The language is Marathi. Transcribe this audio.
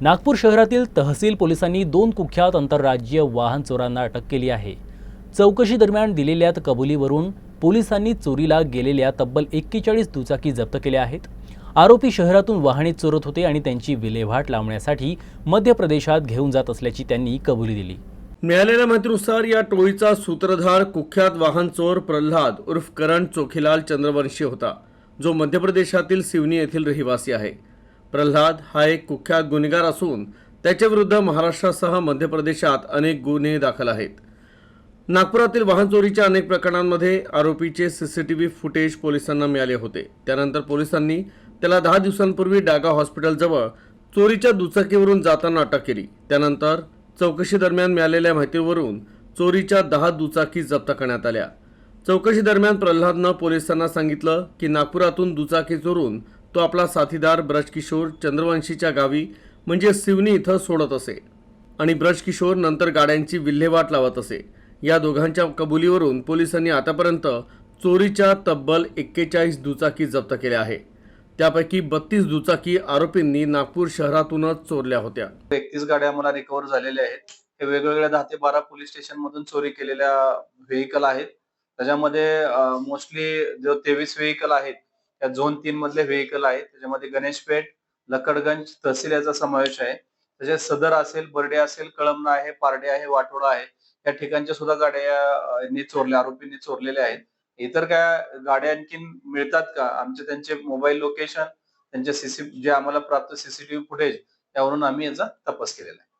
नागपूर शहरातील तहसील पोलिसांनी दोन कुख्यात आंतरराज्यीय वाहन चोरांना अटक केली आहे. चौकशी दरम्यान दिलेल्या कबुलीवरून पोलिसांनी चोरीला गेलेल्या तब्बल एक्केचाळीस दुचाकी जप्त केल्या आहेत. आरोपी शहरातून वाहने चोरत होते आणि त्यांची विल्हेवाट लावण्यासाठी मध्य प्रदेशात घेऊन जात असल्याची त्यांनी कबुली दिली. मिळालेल्या माहितीनुसार या टोळीचा सूत्रधार कुख्यात वाहन चोर प्रल्हाद उर्फ करण चोखीलाल चंद्रवंशी होता जो मध्य प्रदेशातील सिवनी येथील रहिवासी आहे. प्रल्हाद हा एक कुख्यात गुन्हेगार असून त्याच्याविरुद्ध महाराष्ट्रासह मध्य प्रदेशात अनेक गुन्हे दाखल आहेत. नागपुरातील वाहन चोरीच्या अनेक प्रकरणांमध्ये आरोपीचे सीसीटीव्ही फुटेज पोलिसांना मिळाले होते. त्यानंतर पोलिसांनी त्याला दहा दिवसांपूर्वी डागा हॉस्पिटलजवळ चोरीच्या दुचाकीवरून जाताना अटक केली. त्यानंतर चौकशी दरम्यान मिळालेल्या माहितीवरून चोरीच्या दहा दुचाकी जप्त करण्यात आल्या. चौकशी दरम्यान प्रल्हादनं पोलिसांना सांगितलं की नागपुरातून दुचाकी चोरून तो आपला साथीदार ब्रजकिशोर चंद्रवंशीच्या गावी म्हणजे सिवनी इथं सोडत असे. आणि ब्रजकिशोर नंतर गाड्यांची विल्हेवाट लावत असे. या दोघांच्या कबुलीवरून पोलिसांनी आतापर्यंत चोरीच्या तब्बल एक्केचाळीस दुचाकी जप्त केल्या आहे. त्यापैकी बत्तीस दुचाकी आरोपींनी नागपूर शहरातूनच चोरल्या होत्या. एकतीस गाड्या आम्हाला रिकव्हर झालेल्या आहेत. हे वेगवेगळ्या दहा ते बारा पोलीस स्टेशन मधून चोरी केलेल्या व्हेकल आहेत. त्याच्यामध्ये मोस्टली जो तेवीस व्हेकल आहेत या झोन तीन मधले व्हेकल आहे त्याच्यामध्ये गणेशपेठ लकडगंज तहसील याचा समावेश आहे. त्याच्यात सदर असेल बर्डे असेल कळमना आहे पारडे आहे वाटोळा आहे. या ठिकाणच्या सुद्धा गाड्या चोरल्या आरोपींनी चोरलेल्या आहेत. इतर काय गाड्या आणखीन मिळतात का? आमचे त्यांचे मोबाईल लोकेशन त्यांचे सीसी जे आम्हाला प्राप्त सीसीटीव्ही फुटेज त्यावरून आम्ही याचा तपास केलेला आहे.